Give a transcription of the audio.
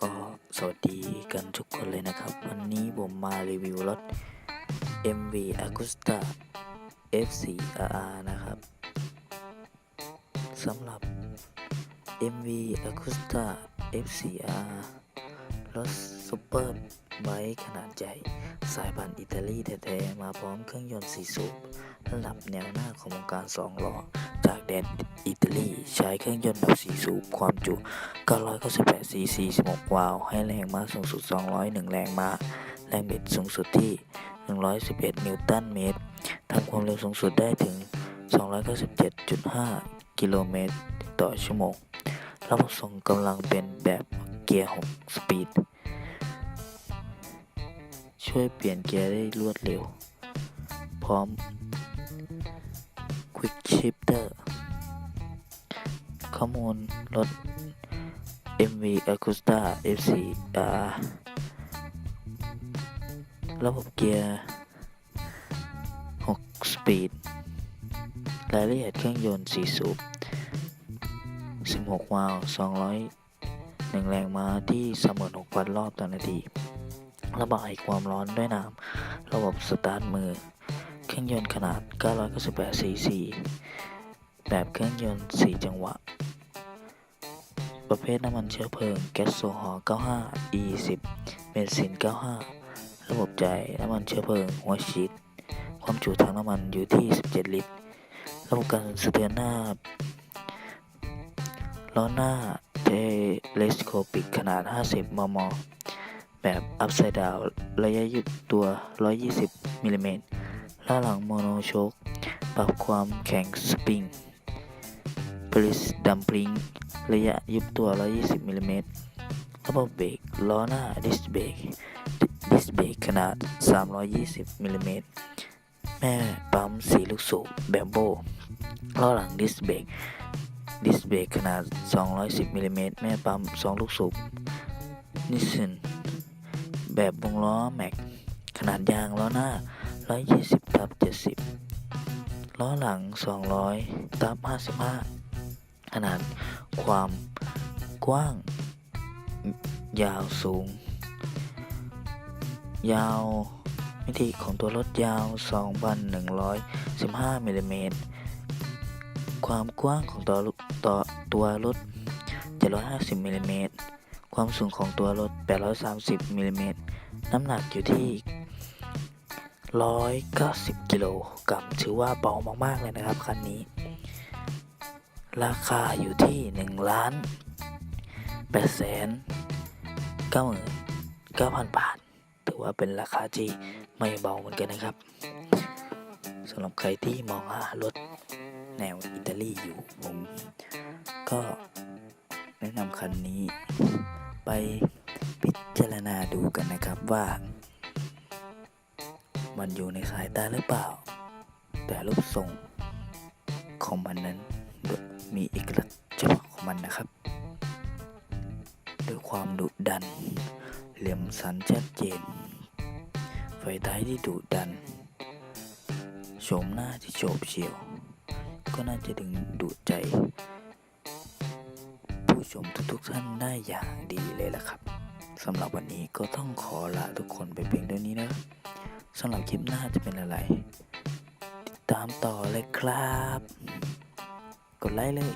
ก็สวัสดีกันทุกคนเลยนะครับ วันนี้ผมมารีวิวรถ MV Agusta F4RR นะครับสำหรับ MV Agusta F4R รถซุปเปอร์ไบค์ขนาดใหญ่ สายพันธุ์อิตาลีแท้ๆมาพร้อมเครื่องยนต์4สูบระดับแนวหน้าของวงการ2ล้อ จากแดนอิตาลี ใช้เครื่องยนต์แบบ4สูบความจุ 998 ซีซี 16 วาล์วให้แรงม้าสูงสุด 201 แรงม้า แรงบิดสูงสุดที่ 111 นิวตันเมตรทำความเร็วสูงสุดได้ถึง 297.5 กิโลเมตรต่อชั่วโมง ระบบส่งกำลังเป็นแบบเกียร์ 6 สปีด ช่วยเปลี่ยนเกียร์ได้รวดเร็ว พร้อม Quick Shifter ข้อมูลรถ MV Agusta F4R ระบบเกียร์ 6 สปีด รายละเอียดเครื่องยนต์ 4 สูบ 16 วาล์ว200 1 แรงม้าที่ 36,000 รอบต่อนาที ระบายความร้อนด้วยน้ำ ระบบสตาร์ทมือ เครื่องยนต์ขนาด 998ซีซีแบบเครื่องยนต์ 4 จังหวะ ประเภทน้ำมันเชื้อเพลิง แก๊สโซฮอล์95 E10 เบนซิน 95 ระบบจ่ายน้ำมันเชื้อเพลิง หัวฉีด ความจุถังน้ำมันอยู่ที่ 17 ลิตร ระบบการสะเทือนหน้า ล้อหน้าเทเลสโคปิกขนาด 50 มม แบบ Upside Down ระยะยุบตัว 120 มิลลิเมตร ล้อหลังโมโนโชคปรับความแข็งสปริงปริสดัมปลิงระยะยุบตัว 120มิลลิเมตรระบบเบรกล้อหน้าดิสเบรกดิสเบรกขนาด 320มิลลิเมตรแม่ปั๊มสีลูกสูบแบบโบล้อหลังดิสเบรกดิสเบรกขนาด 210มิลลิเมตรแม่ปั๊ม 2 ลูกสูบนิสสันแบบวงล้อแม็กขนาดยางล้อหน้า 120ทับ70 ล้อหลัง 200ทับ55 ขนาดความกว้าง ยาวสูง ยาวมิติของตัวรถยาว 2,115มิลลิเมตร ความกว้างของตัวต่อตัวรถ 750มิลลิเมตร ความสูงของตัวรถ 830มิลลิเมตร น้ำหนักอยู่ที่ 190 กิโลกรัมถือว่าเบามากๆเลยนะครับคันนี้ ราคาอยู่ที่1ล้าน8แสน99,000 บาท ถือว่าเป็นราคาที่ไม่เบาเหมือนกันนะครับสำหรับใครที่มองหารถแนวอิตาลีอยู่ผมก็แนะนำคันนี้ไปพิจารณาดูกันนะครับว่า มันอยู่ในสายตาหรือเปล่า แต่รูปทรงของมันนั้นมีเอกลักษณ์เฉพาะของมันนะครับ ด้วยความดุดัน เหลี่ยมสันชัดเจน ไฟท้ายที่ดุดัน โฉมหน้าที่โฉบเฉี่ยว ก็น่าจะดึงดูดใจ ผู้ชมทุกๆท่านได้อย่างดีเลยล่ะครับสำหรับวันนี้ก็ต้องขอลาทุกคนไปเพียงเท่านี้นะ สำหรับคลิปหน้าจะเป็นอะไร ติดตามต่อเลยครับ กดไลค์เลย